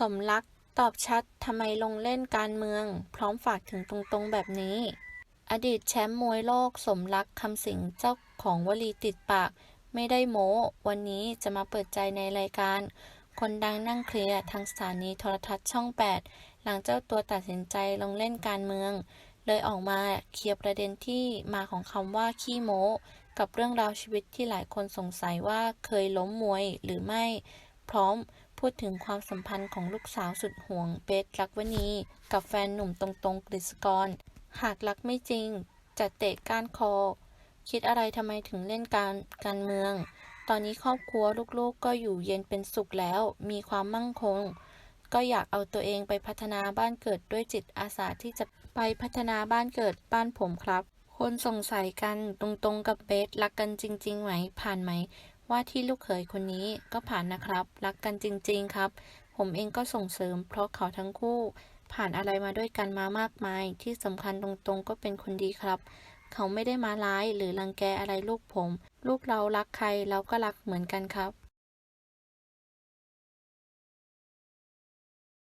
สมรักตอบชัดทำไมลงเล่นการเมือง พร้อมฝากถึงตรงๆแบบนี้ อดีตแชมป์มวยโลกสมรักคำสิงเจ้าของวลีติดปาก ไม่ได้โม้ วันนี้จะมาเปิดใจในรายการ คนดังนั่งเคลียร์ทางสถานีโทรทัศน์ช่อง 8 หลังเจ้าตัวตัดสินใจลงเล่นการเมือง เลยออกมาเคลียร์ประเด็นที่มาของคำว่าขี้โม้ กับเรื่องราวชีวิตที่หลายคนสงสัยว่าเคยล้มมวยหรือไม่ พร้อม พูดถึงความสัมพันธ์ของลูกสาวสุดห่วงเบสรักวณีกับแฟนหนุ่มตรงๆกฤษกร หากรักไม่จริง จะเตะก้านคอ คิดอะไรทำไมถึงเล่นการการเมือง ตอนนี้ครอบครัวลูกๆก็อยู่เย็นเป็นสุขแล้ว มีความมั่งคง ก็อยากเอาตัวเองไปพัฒนาบ้านเกิดด้วยจิตอาสาที่จะไปพัฒนาบ้านเกิดบ้านผมครับ คนสงสัยกันตรงๆกับเบสรักกันจริง ๆ ไหมผ่านไหม ว่าที่ลูกเขยคนนี้ก็ผ่านนะครับ รักกันจริง ๆ ครับ ผมเองก็ส่งเสริม เพราะเขาทั้งคู่ ผ่านอะไรมาด้วยกันมามากมาย ที่สำคัญตรงๆ ก็เป็นคนดีครับ เขาไม่ได้มาร้ายหรือรังแกอะไรลูกผม ลูกเรารักใครเราก็รักเหมือนกันครับ